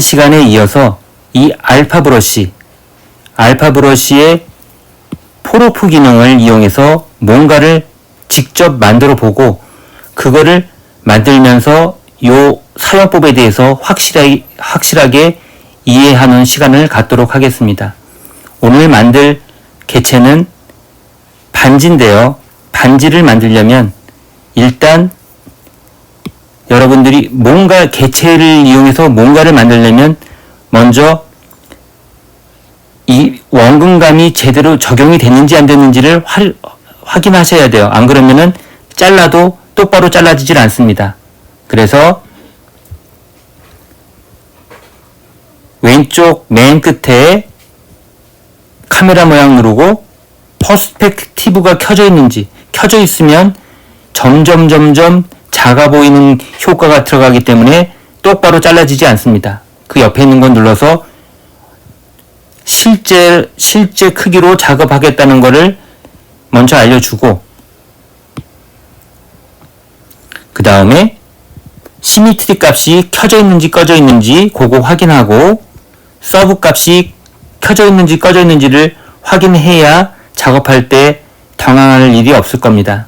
시간에 이어서 이 알파 브러쉬, 알파 브러쉬의 포로프 기능을 이용해서 뭔가를 직접 만들어 보고 그거를 만들면서 요 사용법에 대해서 확실하게, 확실하게 이해하는 시간을 갖도록 하겠습니다. 오늘 만들 개체는 반지인데요. 반지를 만들려면 일단 여러분들이 뭔가 개체를 이용해서 뭔가를 만들려면 먼저 이 원근감이 제대로 적용이 됐는지 안 됐는지를 화- 확인하셔야 돼요. 안 그러면은 잘라도 똑바로 잘라지질 않습니다. 그래서 왼쪽 맨 끝에 카메라 모양 누르고 퍼스펙티브가 켜져 있는지 켜져 있으면 점점 점점 작아 보이는 효과가 들어가기 때문에 똑바로 잘라지지 않습니다. 그 옆에 있는 건 눌러서 실제 실제 크기로 작업하겠다는 것을 먼저 알려주고 그 다음에 시미트리 값이 켜져 있는지 꺼져 있는지 그거 확인하고 서브 값이 켜져 있는지 꺼져 있는지를 확인해야 작업할 때 당황할 일이 없을 겁니다.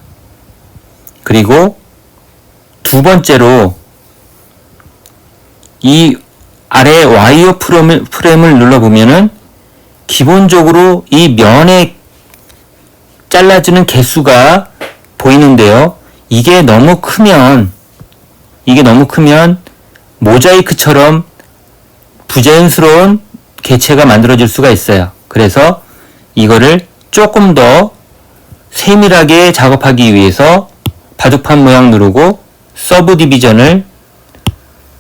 그리고 두 번째로 이 아래 와이어 프레임을, 프레임을 눌러보면은 기본적으로 이 면에 잘라주는 개수가 보이는데요. 이게 너무 크면 이게 너무 크면 모자이크처럼 부자연스러운 개체가 만들어질 수가 있어요. 그래서 이거를 조금 더 세밀하게 작업하기 위해서 바둑판 모양 누르고 서브 디비전을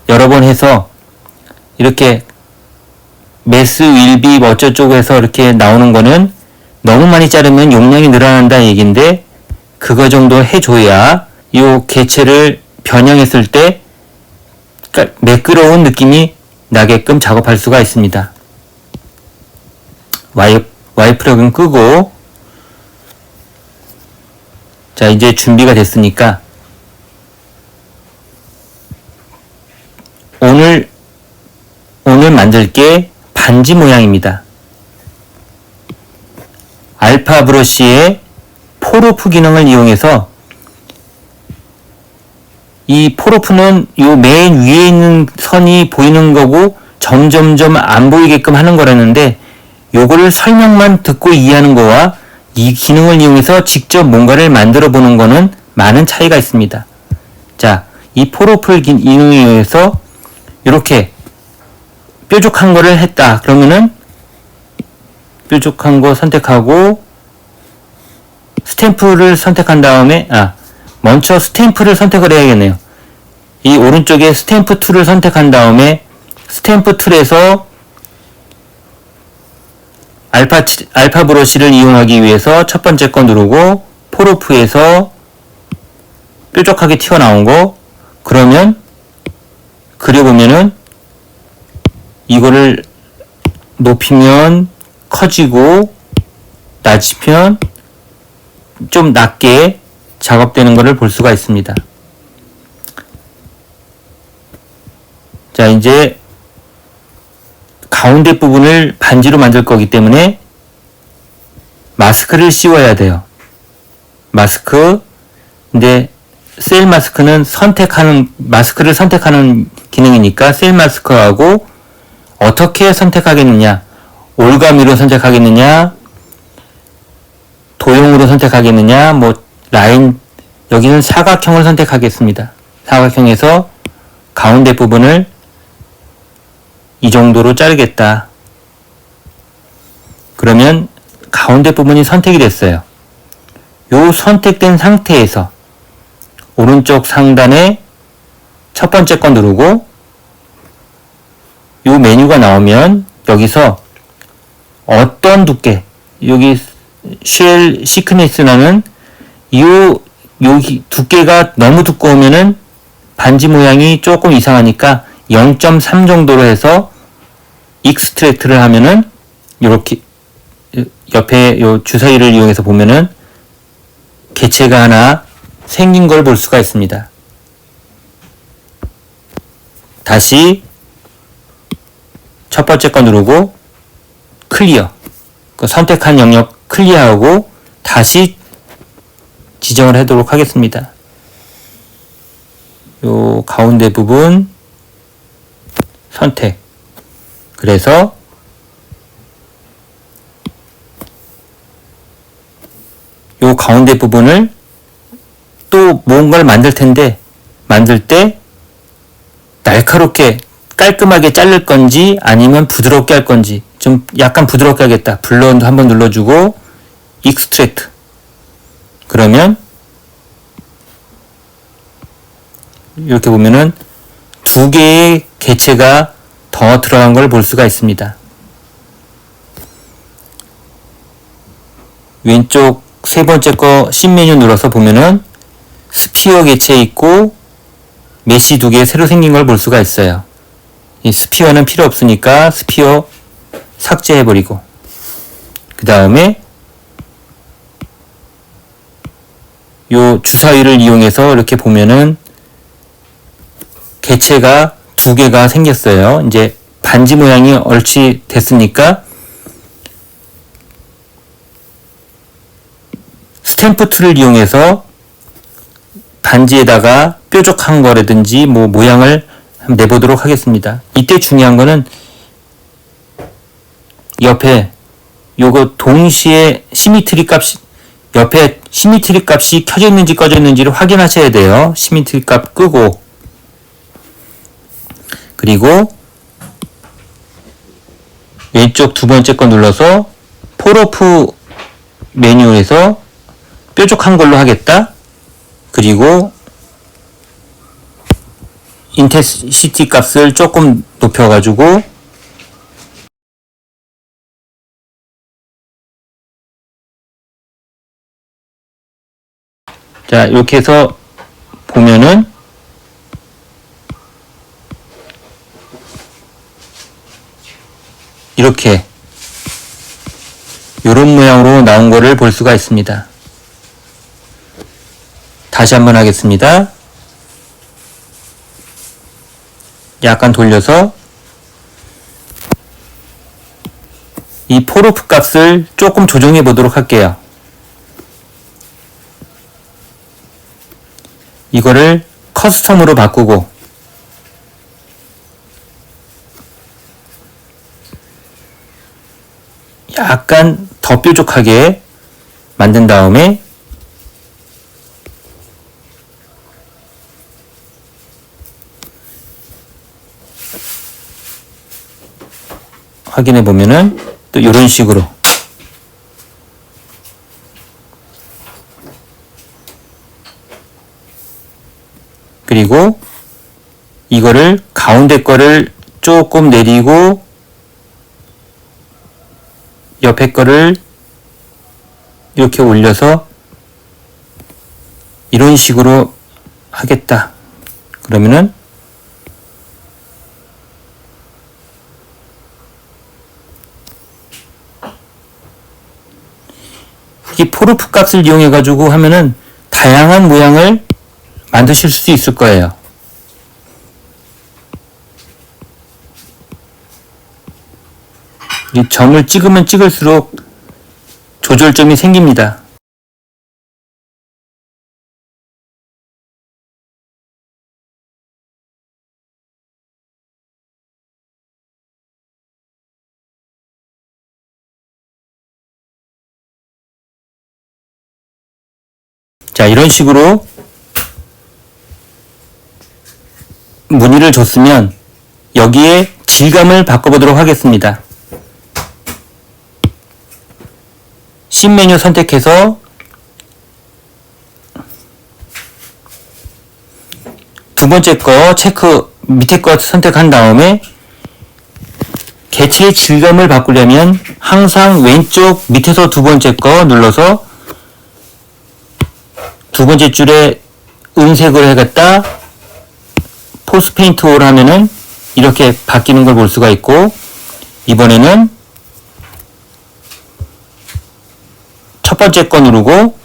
여러 번 해서 이렇게 메스 윌비 뭐 어쩌고저쩌고 해서 이렇게 나오는 거는 너무 많이 자르면 용량이 늘어난다는 얘기인데 그거 정도 해줘야 이 개체를 변형했을 때 그러니까 매끄러운 느낌이 나게끔 작업할 수가 있습니다. 와이, 와이 플러그는 끄고 자 이제 준비가 됐으니까 오늘 오늘 만들 게 반지 모양입니다. 알파 브러쉬의 포로프 기능을 이용해서 이 포로프는 요 맨 위에 있는 선이 보이는 거고 점점점 안 보이게끔 하는 거라는데 요거를 설명만 듣고 이해하는 거와 이 기능을 이용해서 직접 뭔가를 만들어 보는 거는 많은 차이가 있습니다. 자, 이 포로프 기능을 이용해서 이렇게 뾰족한 거를 했다. 그러면은 뾰족한 거 선택하고 스탬프를 선택한 다음에 아 먼저 스탬프를 선택을 해야겠네요. 이 오른쪽에 스탬프 툴을 선택한 다음에 스탬프 툴에서 알파 알파 브러쉬를 이용하기 위해서 첫 번째 거 누르고 포로프에서 뾰족하게 튀어나온 거 그러면 그려보면은 이거를 높이면 커지고 낮으면 좀 낮게 작업되는 것을 볼 수가 있습니다. 자, 이제 가운데 부분을 반지로 만들 거기 때문에 마스크를 씌워야 돼요. 마스크. 근데 셀 마스크는 선택하는 마스크를 선택하는 기능이니까 셀 마스크하고 어떻게 선택하겠느냐? 올가미로 선택하겠느냐? 도형으로 선택하겠느냐? 뭐 라인 여기는 사각형을 선택하겠습니다. 사각형에서 가운데 부분을 이 정도로 자르겠다. 그러면 가운데 부분이 선택이 됐어요. 요 선택된 상태에서 오른쪽 상단에 첫 번째 거 누르고 요 메뉴가 나오면 여기서 어떤 두께 여기 쉘 시크니스라는 요 여기 두께가 너무 두꺼우면은 반지 모양이 조금 이상하니까 0.3 정도로 해서 익스트랙트를 하면은 이렇게 옆에 요 주사위를 이용해서 보면은 개체가 하나 생긴 걸 볼 수가 있습니다. 다시 첫 번째 거 누르고 클리어. 그 선택한 영역 클리어하고 다시 지정을 하도록 하겠습니다. 요 가운데 부분 선택. 그래서 요 가운데 부분을 또 뭔가를 만들 텐데 만들 때 날카롭게 깔끔하게 자를 건지 아니면 부드럽게 할 건지 좀 약간 부드럽게 하겠다. 블론도 한번 눌러주고 익스트랙트 그러면 이렇게 보면은 두 개의 개체가 더 들어간 걸 볼 수가 있습니다. 왼쪽 세 번째 거 신 메뉴 눌러서 보면은 스피어 개체 있고 메시 두 개 새로 생긴 걸 볼 수가 있어요. 이 스피어는 필요 없으니까 스피어 삭제해버리고 그 다음에 요 주사위를 이용해서 이렇게 보면은 개체가 두 개가 생겼어요. 이제 반지 모양이 얼치 됐으니까 스탬프 툴을 이용해서 반지에다가 뾰족한 거라든지 뭐 모양을 내보도록 하겠습니다. 이때 중요한 거는 옆에 요거 동시에 시미트리 값이 옆에 시미트리 값이 켜져 있는지 꺼져 있는지를 확인하셔야 돼요. 시미트리 값 끄고 그리고 왼쪽 두 번째 거 눌러서 폴오프 메뉴에서 뾰족한 걸로 하겠다. 그리고 인텐시티 값을 조금 높여가지고 자 이렇게 해서 보면은 이렇게 이런 모양으로 나온 거를 볼 수가 있습니다. 다시 한번 하겠습니다. 약간 돌려서 이 포로프 값을 조금 조정해 보도록 할게요. 이거를 커스텀으로 바꾸고 약간 더 뾰족하게 만든 다음에 확인해 보면은 또 이런 식으로 그리고 이거를 가운데 거를 조금 내리고 옆에 거를 이렇게 올려서 이런 식으로 하겠다. 그러면은 이 포르프 값을 이용해 가지고 하면은 다양한 모양을 만드실 수 있을 거예요. 이 점을 찍으면 찍을수록 조절점이 생깁니다. 자, 이런 식으로 무늬를 줬으면 여기에 질감을 바꿔보도록 하겠습니다. 신 메뉴 선택해서 두 번째 거 체크 밑에 거 선택한 다음에 개체의 질감을 바꾸려면 항상 왼쪽 밑에서 두 번째 거 눌러서 두 번째 줄에 은색을 해겠다 포스 페인트 올 하면은 이렇게 바뀌는 걸 볼 수가 있고 이번에는 첫 번째 거 누르고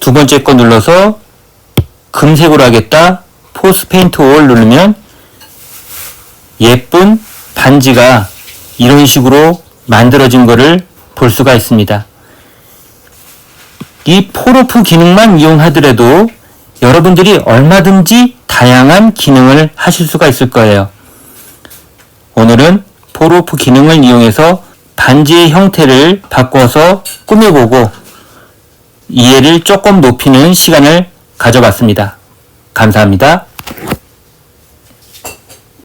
두 번째 거 눌러서 금색으로 하겠다 포스 페인트 올 누르면 예쁜 반지가 이런 식으로 만들어진 것을 볼 수가 있습니다. 이 포로프 기능만 이용하더라도 여러분들이 얼마든지 다양한 기능을 하실 수가 있을 거예요. 오늘은 포로프 기능을 이용해서 반지의 형태를 바꿔서 꾸며보고 이해를 조금 높이는 시간을 가져봤습니다. 감사합니다.